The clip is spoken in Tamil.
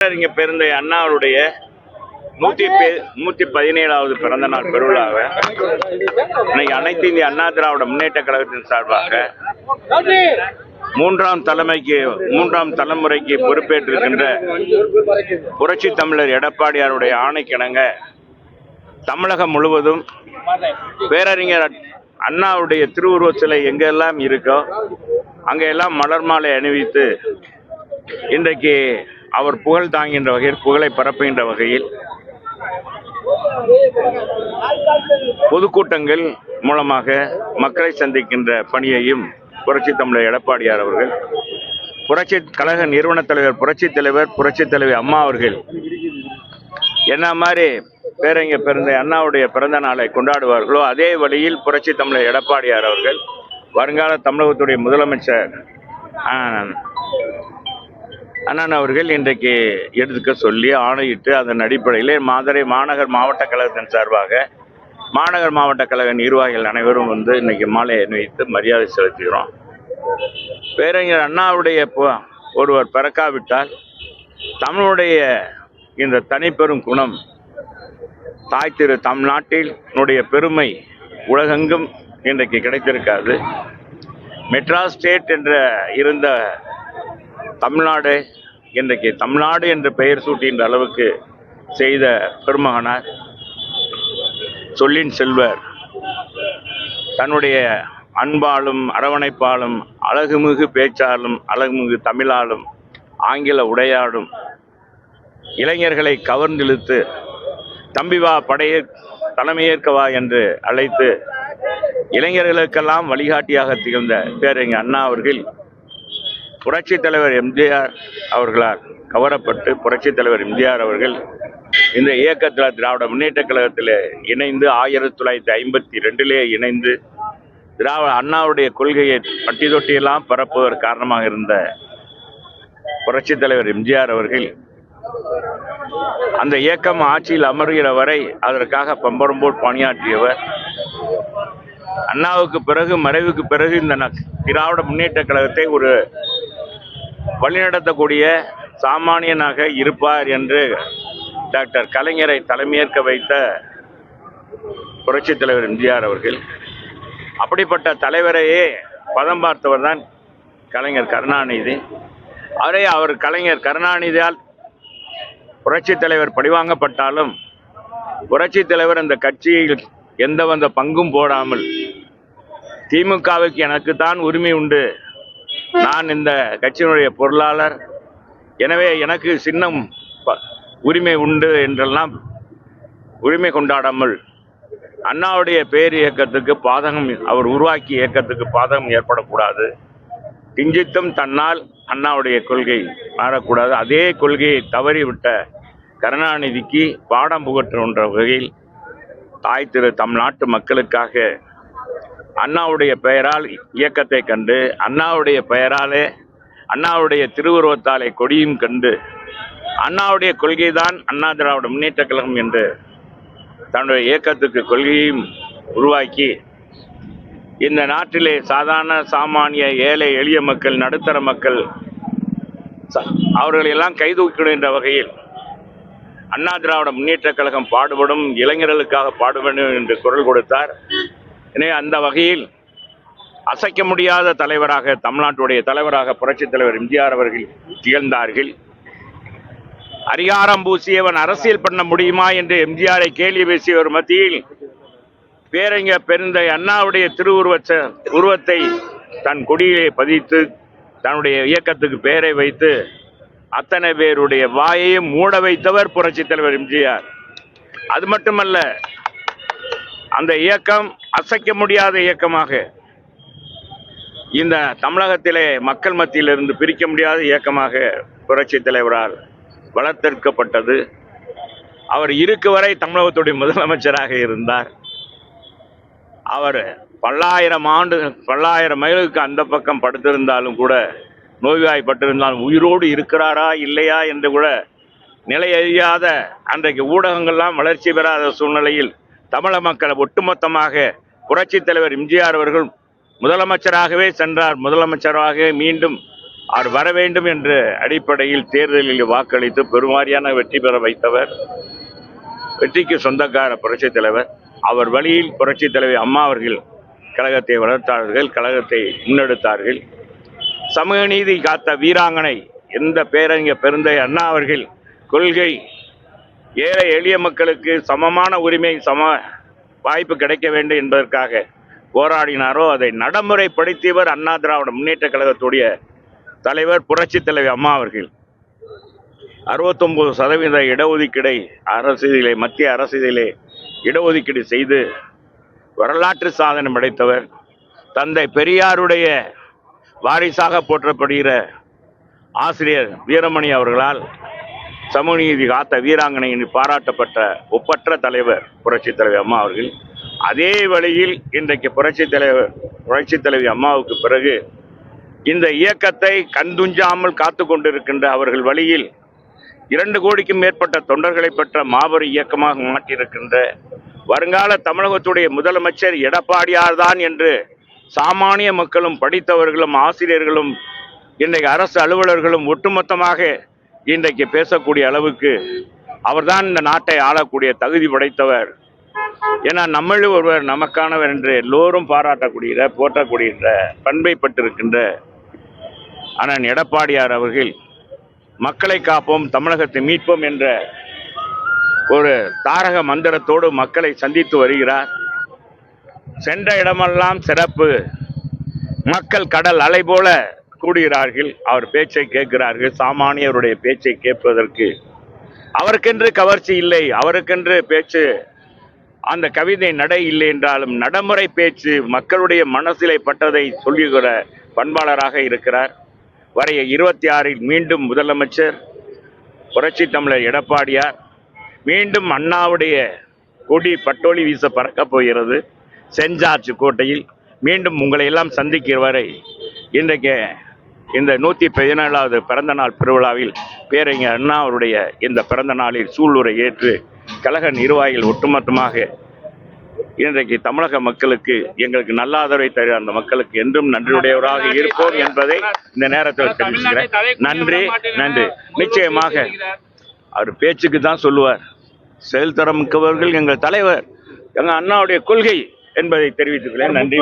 இங்க பிறந்த அண்ணாவுடைய நூத்தி பே- நூத்தி பதினேழாவது பிறந்த நாள் பெருவிழாவை இன்னைக்கு அனைத்து இந்திய அண்ணா திராவிட முன்னேற்ற கழகத்தின் சார்பாக மூன்றாம் தலைமைக்கு மூன்றாம் தலைமுறைக்கு பொறுப்பேற்றிருக்கின்ற புரட்சி தமிழர் எடப்பாடியாருடைய ஆணைக்கிணங்க தமிழகம் முழுவதும் பேரறிஞர் அண்ணாவுடைய திருவுருவ சிலை எங்கெல்லாம் இருக்கோ அங்கெல்லாம் மலர் மாலை அணிவித்து இன்றைக்கு அவர் புகழ் தாங்குகின்ற வகையில் புகழை பரப்புகின்ற வகையில் பொதுக்கூட்டங்கள் மூலமாக மக்களை சந்திக்கின்ற பணியையும் புரட்சி தமிழர் எடப்பாடியார் அவர்கள் புரட்சி கழக நிறுவன தலைவர் புரட்சி தலைவர் புரட்சி தலைவி அம்மா அவர்கள் என்ன மாதிரி பேரங்க பிறந்த அண்ணாவுடைய பிறந்த நாளை கொண்டாடுவார்களோ அதே வழியில் புரட்சி தமிழர் எடப்பாடியார் அவர்கள் வருங்கால தமிழகத்துடைய முதலமைச்சர் அண்ணன் அவர்கள் இன்றைக்கு எடுத்துக்க சொல்லி ஆணையிட்டு அதன் அடிப்படையிலே மாதரை மாநகர் மாவட்ட கழகத்தின் சார்பாக மாநகர் மாவட்ட கழக நிர்வாகிகள் அனைவரும் வந்து இன்னைக்கு மாலை அணிவித்து மரியாதை செலுத்துகிறோம். பேரறிஞர் அண்ணாவுடைய ஒருவர் பிறக்காவிட்டால் தமிழுடைய இந்த தனிப்பெரும் குணம் தாய் திரு தமிழ்நாட்டில் உன்னுடைய பெருமை உலகெங்கும் இன்றைக்கு கிடைத்திருக்காது. மெட்ராஸ் ஸ்டேட் என்ற இருந்த தமிழ்நாடு இன்றைக்கு தமிழ்நாடு என்று பெயர் சூட்டுகின்ற அளவுக்கு செய்த பெருமகனார் சொல்லின் செல்வர். தன்னுடைய அன்பாலும் அரவணைப்பாலும் அழகுமிகு பேச்சாலும் அழகுமிகு தமிழாலும் ஆங்கில உடையாடும் இளைஞர்களை கவர்ந்திழுத்து தம்பி வா தலைமையேற்கவா என்று அழைத்து இளைஞர்களுக்கெல்லாம் வழிகாட்டியாக திகழ்ந்த பேரறிஞர் அண்ணா அவர்கள் புரட்சி தலைவர் எம்ஜிஆர் அவர்களால் கவரப்பட்டு புரட்சி தலைவர் எம்ஜிஆர் அவர்கள் இந்த இயக்கத்தில் திராவிட முன்னேற்ற கழகத்தில் இணைந்து ஆயிரத்தி தொள்ளாயிரத்தி ஐம்பத்தி ரெண்டிலே இணைந்து திராவிட அண்ணாவுடைய கொள்கையை பட்டி தொட்டியெல்லாம் பரப்புவதற்கு காரணமாக இருந்த புரட்சி தலைவர் எம்ஜிஆர் அவர்கள் அந்த இயக்கம் ஆட்சியில் அமர்கிற வரை அதற்காக பம்பரம்போல் பணியாற்றியவர். அண்ணாவுக்கு பிறகு மறைவுக்கு பிறகு இந்த திராவிட முன்னேற்ற கழகத்தை ஒரு வழிநடத்தக்கூடிய சாமானியனாக இருப்பார் என்று டாக்டர் கலைஞரை தலைமையேற்க வைத்த புரட்சித் தலைவர் எம்ஜிஆர் அவர்கள். அப்படிப்பட்ட தலைவரையே பதம் பார்த்தவர் தான் கலைஞர் கருணாநிதி. அவரே அவர் கலைஞர் கருணாநிதியால் புரட்சித் தலைவர் பழிவாங்கப்பட்டாலும் புரட்சித் தலைவர் அந்த கட்சியில் எந்த வந்த பங்கும் போடாமல் திமுகவுக்கு எனக்கு தான் உரிமை உண்டு. நான் இந்த கட்சியினுடைய பொருளாளர். எனவே எனக்கு சின்னம் ப- உரிமை உண்டு என்றெல்லாம் உரிமை கொண்டாடாமல் அண்ணாவுடைய பேர் இயக்கத்துக்கு பாதகம் அவர் உருவாக்கிய இயக்கத்துக்கு பாதகம் ஏற்படக்கூடாது. கிஞ்சித்தும் தன்னால் அண்ணாவுடைய கொள்கை மாறக்கூடாது. அதே கொள்கையை தவறிவிட்ட கருணாநிதிக்கு பாடம் புகற்றுகின்ற வகையில் தாய் திரு தமிழ்நாட்டு மக்களுக்காக அண்ணாவுடைய பெயரால் இயக்கத்தை கண்டு அண்ணாவுடைய பெயராலே அண்ணாவுடைய திருவுருவத்தாலே கொடியும் கண்டு அண்ணாவுடைய கொள்கைதான் அண்ணா திராவிட முன்னேற்ற கழகம் என்று தன்னுடைய இயக்கத்துக்கு கொள்கையும் உருவாக்கி இந்த நாட்டிலே சாதாரண சாமானிய ஏழை எளிய மக்கள் நடுத்தர மக்கள் அவர்களெல்லாம் கைதூக்கிடுகின்ற வகையில் அண்ணா திராவிட முன்னேற்ற கழகம் பாடுபடும் இளைஞர்களுக்காக பாடுபடும் என்று குரல் கொடுத்தார். எனவே அந்த வகையில் அசைக்க முடியாத தலைவராக தமிழ்நாட்டுடைய தலைவராக புரட்சித் தலைவர் எம்ஜிஆர் அவர்கள் திகழ்ந்தார்கள். அதிகாரம் பூசியவன் அரசியல் பண்ண முடியுமா என்று எம்ஜிஆரை கேள்வி பேசியவர் மத்தியில் பேரங்க பெருந்தை அண்ணாவுடைய திருவுருவச்ச உருவத்தை தன் கொடியிலே பதித்து தன்னுடைய இயக்கத்துக்கு பெயரை வைத்து அத்தனை பேருடைய வாயையும் மூட வைத்தவர் புரட்சித் தலைவர் எம்ஜிஆர். அது மட்டுமல்ல அந்த இயக்கம் அசைக்க முடியாத இயக்கமாக இந்த தமிழகத்திலே மக்கள் மத்தியிலிருந்து பிரிக்க முடியாத இயக்கமாக புரட்சி தலைவரால் வளர்த்தெடுக்கப்பட்டது. அவர் இருக்கு வரை தமிழகத்துடைய முதலமைச்சராக இருந்தார். அவர் பல்லாயிரம் ஆண்டு பல்லாயிரம் மைலுக்கு அந்த பக்கம் படுத்திருந்தாலும் கூட நோய்வாய்ப்பட்டிருந்தாலும் உயிரோடு இருக்கிறாரா இல்லையா என்று கூட நிலையறியாத அன்றைக்கு ஊடகங்கள்லாம் வளர்ச்சி பெறாத சூழ்நிலையில் தமிழக மக்கள் ஒட்டுமொத்தமாக புரட்சித் தலைவர் எம்ஜிஆர் அவர்கள் முதலமைச்சராகவே சென்றார். முதலமைச்சராக மீண்டும் அவர் வர வேண்டும் என்ற அடிப்படையில் தேர்தலில் வாக்களித்து பெருவாரியான வெற்றி பெற வைத்தவர். வெற்றிக்கு சொந்தக்கார புரட்சித் தலைவர். அவர் வழியில் புரட்சித் தலைவர் அம்மா அவர்கள் கழகத்தை வளர்த்தார்கள் கழகத்தை முன்னெடுத்தார்கள். சமூக நீதி காத்த வீராங்கனை எந்த பேரறிஞர் பெருந்தை அண்ணா அவர்கள் கொள்கை ஏழை எளிய மக்களுக்கு சமமான உரிமை சம வாய்ப்பு கிடைக்க வேண்டும் என்பதற்காக போராடினாரோ அதை நடைமுறைப்படுத்தியவர் அண்ணா திராவிட முன்னேற்ற கழகத்துடைய தலைவர் புரட்சி தலைவி அம்மா அவர்கள். அறுபத்தொன்பது சதவீத இடஒதுக்கீடை அரசியலே மத்திய அரசியலே இடஒதுக்கீடு செய்து வரலாற்று சாதனை படைத்தவர் தந்தை பெரியாருடைய வாரிசாக போற்றப்படுகிற ஆசிரியர் வீரமணி அவர்களால் சமூக நீதி காத்த வீராங்கனை என்று பாராட்டப்பட்ட ஒப்பற்ற தலைவர் புரட்சித் தலைவி அம்மா அவர்கள் அதே வழியில் இன்றைக்கு புரட்சித் தலைவர் புரட்சித் தலைவி அம்மாவுக்கு பிறகு இந்த இயக்கத்தை கண்துஞ்சாமல் காத்து கொண்டிருக்கின்ற அவர்கள் வழியில் இரண்டு கோடிக்கும் மேற்பட்ட தொண்டர்களை பெற்ற மாபெரும் இயக்கமாக மாற்றியிருக்கின்ற வருங்கால தமிழகத்துடைய முதலமைச்சர் எடப்பாடியார் தான் என்று சாமானிய மக்களும் படித்தவர்களும் ஆசிரியர்களும் இன்றைக்கு அரசு அலுவலர்களும் ஒட்டுமொத்தமாக இன்றைக்கு பேசக்கூடிய அளவுக்கு அவர்தான் இந்த நாட்டை ஆளக்கூடிய தகுதி படைத்தவர். ஏன்னா நம்மளும் ஒருவர் நமக்கானவர் என்று எல்லோரும் பாராட்டக்கூடிய போற்றக்கூடிய பண்பை பட்டிருக்கின்ற அண்ணன் எடப்பாடியார் அவர்கள் மக்களை காப்போம் தமிழகத்தை மீட்போம் என்ற ஒரு தாரக மந்திரத்தோடு மக்களை சந்தித்து வருகிறார். சென்ற இடமெல்லாம் சிறப்பு. மக்கள் கடல் அலை போல கூடுகிறார்கள் அவர் பேச்சை கேட்கிறார்கள் சாமானியருடைய பேச்சை கேட்பதற்கு. அவருக்கென்று கவர்ச்சி இல்லை அவருக்கென்று பேச்சு அந்த கவிதை நடை இல்லை என்றாலும் நடைமுறை பேச்சு மக்களுடைய மனசிலை பட்டதை சொல்லுகிற பண்பாளராக இருக்கிறார். வரைய இருபத்தி ஆறில் மீண்டும் முதலமைச்சர் புரட்சி தமிழர் எடப்பாடியார் மீண்டும் அண்ணாவுடைய கொடி பட்டோலி வீச பறக்கப் போகிறது சென்ட் ஜார்ஜ் கோட்டையில். மீண்டும் உங்களை எல்லாம் சந்திக்கிற வரை இன்றைக்கு இந்த நூற்றி பதினேழாவது பிறந்த நாள் பெருவிழாவில் பேரறிஞர் அண்ணா அவருடைய இந்த பிறந்த நாளில் சூளுரை ஏற்று கழக நிர்வாகிகள் ஒட்டுமொத்தமாக இன்றைக்கு தமிழக மக்களுக்கு எங்களுக்கு நல்ல ஆதரவை தருகிற அந்த மக்களுக்கு என்றும் நன்றியுடையவராக இருப்போம் என்பதை இந்த நேரத்தில் தெரிவிக்கிறேன் நன்றி நன்றி. நிச்சயமாக அவர் பேச்சுக்கு தான் சொல்லுவார். செயல்தரம் மிக்கவர்கள் எங்கள் தலைவர். எங்கள் அண்ணாவுடைய கொள்கை என்பதை தெரிவித்துக்கிறேன். நன்றி.